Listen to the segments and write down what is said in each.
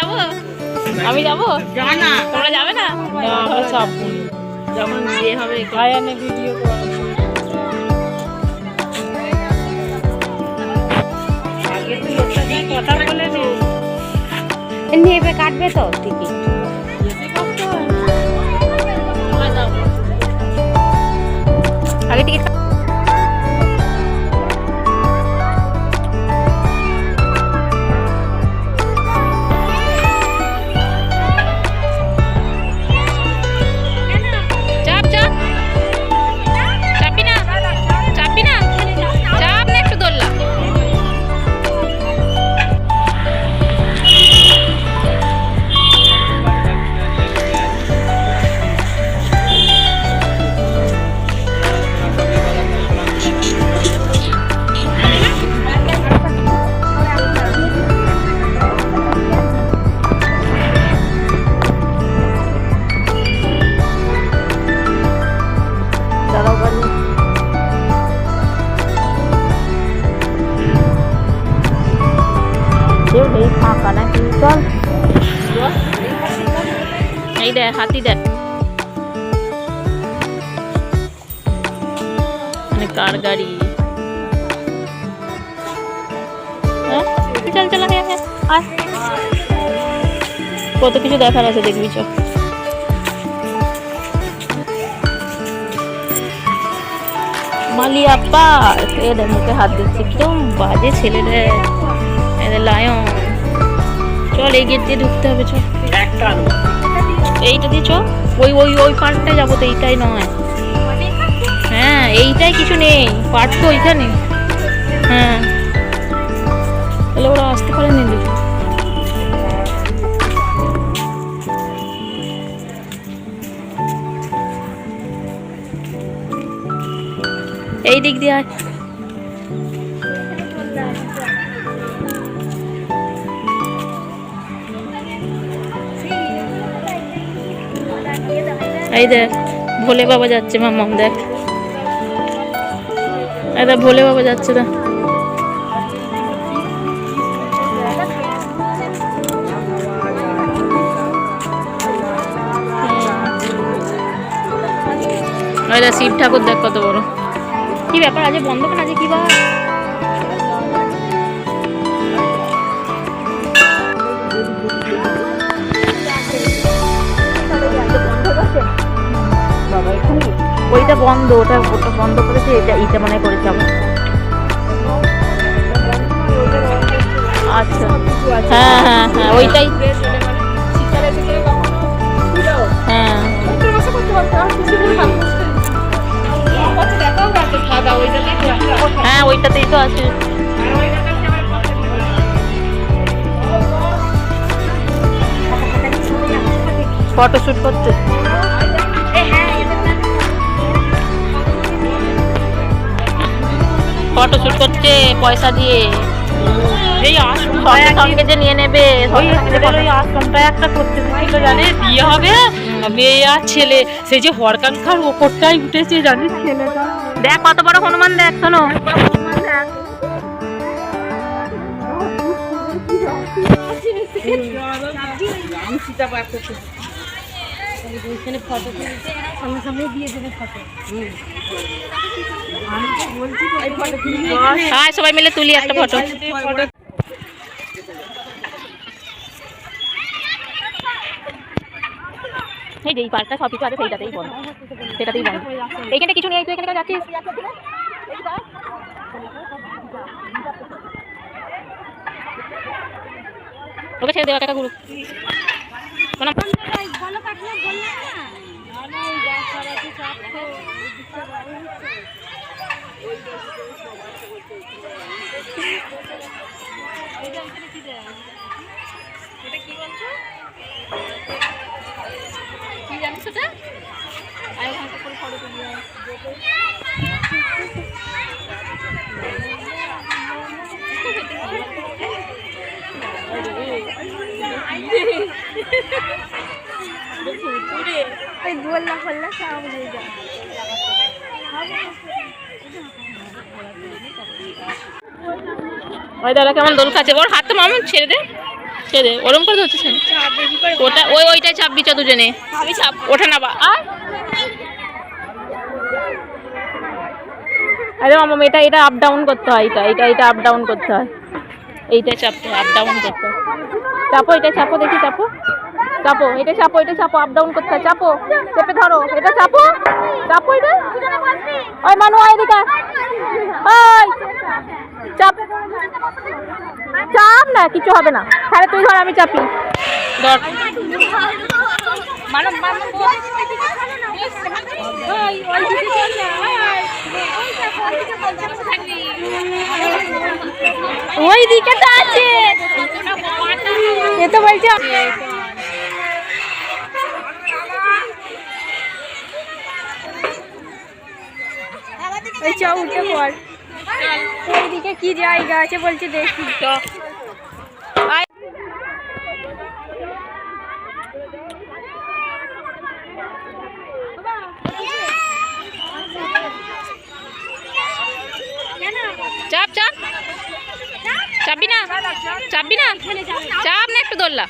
যাব? আমি যাব? তোমরা যাবে না? আমরা বিয়ে হবে আয়ানে ভিডিও কথা বলে নেবে কাটবে তো টিকিট চল এই দেখ হাতি দেখ মানে কার গাড়ি? হ্যাঁ? চল চল, আয়। কত কিছু দেখার আছে, দেখবি, চ। মালিয়া পার্ক। এদের মুখে হাত দিচ্ছে। একদম বাজে ছেলে রে। এদের লায়ন চল এই গেট দিয়ে ঢুকতে হবে চল। একটা এইটা দিয়ে চ ওই ওই ওই পার্কটায় যাব তো এইটাই নয়। হ্যাঁ এইটাই কিছু নেই। পার্ক তো ওইখানে। হ্যাঁ। তাহলে ওরা আসতে পারেনি দেখি এই দিক দিয়ে এই দেখ, ভোলে বাবা যাচ্ছে মাম্মাম দেখ। এই দেখ, ভোলে বাবা যাচ্ছে, দেখ। শিব ঠাকুর দেখ কত বড়। কি ব্যাপার, আজ বন্ধ কেন? আজ কি বা ওইটা বন্ধ, ওটা ওটা বন্ধ করেছে, এটা এটা মনে করেছে আমার আচ্ছা। হ্যাঁ হ্যাঁ হ্যাঁ ওইটাই। হ্যাঁ। হ্যাঁ ওইটাতেই তো আছে। ফটোশুট করতে ফটোশুট করছে পয়সা দিয়ে। এই আশ্রম সঙ্গে সঙ্গে যে নিয়ে নেবে আশ্রমটা একটা করতে বিয়ে হবে? মেয়ে আর ছেলে। সেই যে হরকাঙ্কার ওপরটাই উঠেছে জানিস? ছেলেটা। দেখ কত বড় হনুমান দেখ শোনো। হ্যাঁ সবাই মিলে তুলি একটা ফটো এই যে এই পার্কটা সব কিছু আছে সেইটাতেই বন্ধ সেটাতেই বন্ধ এইখানে কিছু নেই তুই এখানে যাচ্ছিস? ওকে ছেড়ে দেওয়া টাকা গুরু। মানে কি জানিস ওটা আয় ওখানে করে ফটো তুলি ওই দাদা কেমন দোল খাচ্ছে? ওর হাত তো মামুন ছেড়ে দে কে দে। ওরম করে ধরছিস ওটা ওই ওইটাই চাপবি চ দুজনে। চাপ ওঠা না বা আয়। আরে মামা এটা এটা আপ ডাউন করতে হয় এটা এটা এটা আপ ডাউন করতে হয়। এইটা চাপতে আপ ডাউন করতে হয়। চাপো এটা চাপো দেখি চাপো চাপো এটা চাপো এটা চাপো আপ ডাউন করতে হয় চাপো চেপে ধরো এটা চাপো চাপো এটা ওই মানু আয় আয়। ওই চাপ চাপ না কিছু হবে না তাহলে তুই ধর আমি চাপি ধর মানব দিকে তো আছে। এ তো বলছে ওই চ উঠে পড়। ওইদিকে কি জায়গা আছে বলছে দেখি চাপ চাপ চাপবি না? চাপবি না? চাপ না একটু দোল্লা।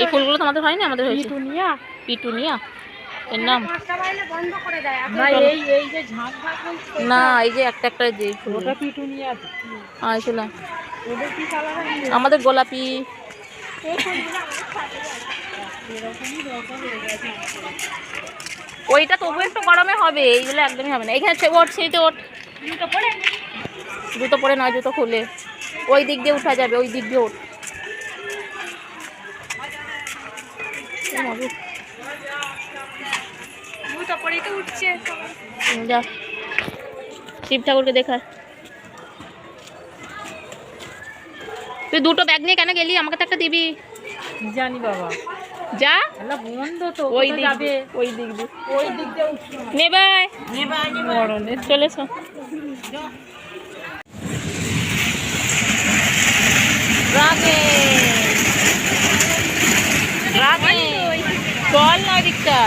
এই ফুলগুলো তোমাদের হয়নি আমাদের হয়েছে। পিটুনিয়া। পিটুনিয়া? এর নাম? না এই যে ঝাঁক ঝাঁক বলছে, না এই যে একটা একটা যে পিটুনিয়া আসলে ওদের কি কালার আমাদের গোলাপি। ওইটা তবু একটু গরমে হবে এইগুলো একদমই হবে না। এখানে সে ওঠ সিঁড়িতে ওঠ জুতো পরে? নয় জুতো খুলে। ওই দিক দিয়ে উঠা যাবে ওই দিক দিয়ে ওঠ তো যা শিব ঠাকুরকে দেখা। তুই দুটো ব্যাগ নিয়ে কেন গেলি? আমাকে তো একটা দিবি। জানি বাবা। যা। ওই দিক ওই দিক দিয়ে। ওই দিক দিয়ে উঠছে। নেবাই চলেছ। রাগে। রাগে। চল না দিকটা।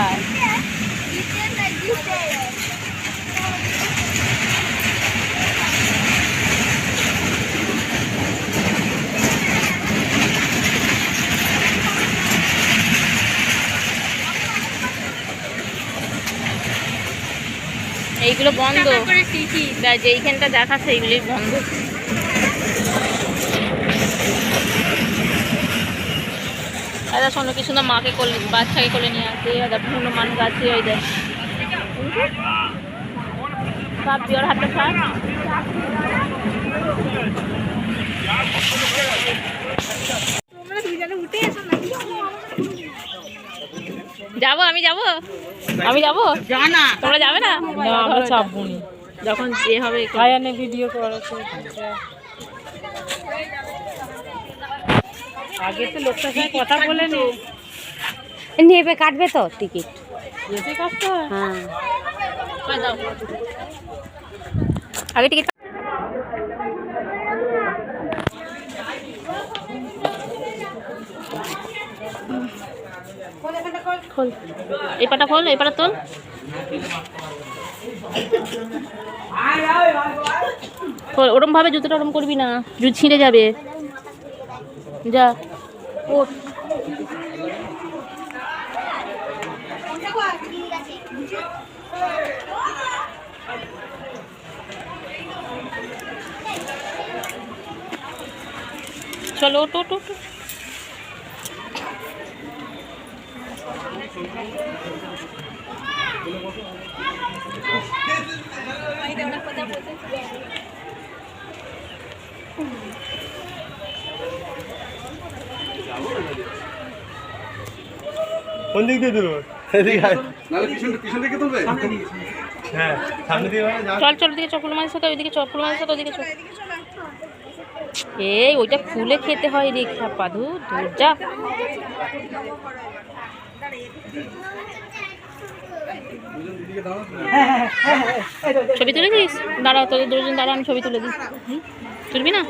এইগুলো বন্ধ। যেইখানটা দেখা সেইগুলি বন্ধ। দাদা শোনো কি সুন্দর মাকে কোলে বাচ্চাকে কোলে নিয়ে আসে দাদা হনুমান গাছে ওই দেখ। সাপ পিওর হাতে সাপ তোমরা দুজনে উঠে এসো না। যাব আমি যাব? আমি যাব? জানা। তোমরা যাবে না? না আমরা চাপবো নি যখন যে হবে কায়ানে ভিডিও করেছে আগে তো লোকটার সাথে কথা বলে নে নেবে কাটবে তো টিকিট এসে কাজটা হ্যাঁ? আগে টিকিট খোল এই পাটা খোল, এই পাটা তোল। খোল ওরম ভাবে জুতোটা ওরম করবি না। জুত ছিঁড়ে যাবে। যা। ওঠ। চলো ওঠ ওঠ। কোন দিক দিয়ে তুলবো? হ্যাঁ চল চল ওদিকে চকুল মাছের সাথে ওইদিকে চকুল মাছের সাথে ওইদিকে চল। এই ওইটা খুলে খেতে হয় রে পাধু দূর যা। ছবি তুলে দিস? দাঁড়া তোদের দুজন দাঁড়া আমি ছবি তুলে দিই। তুলবি না?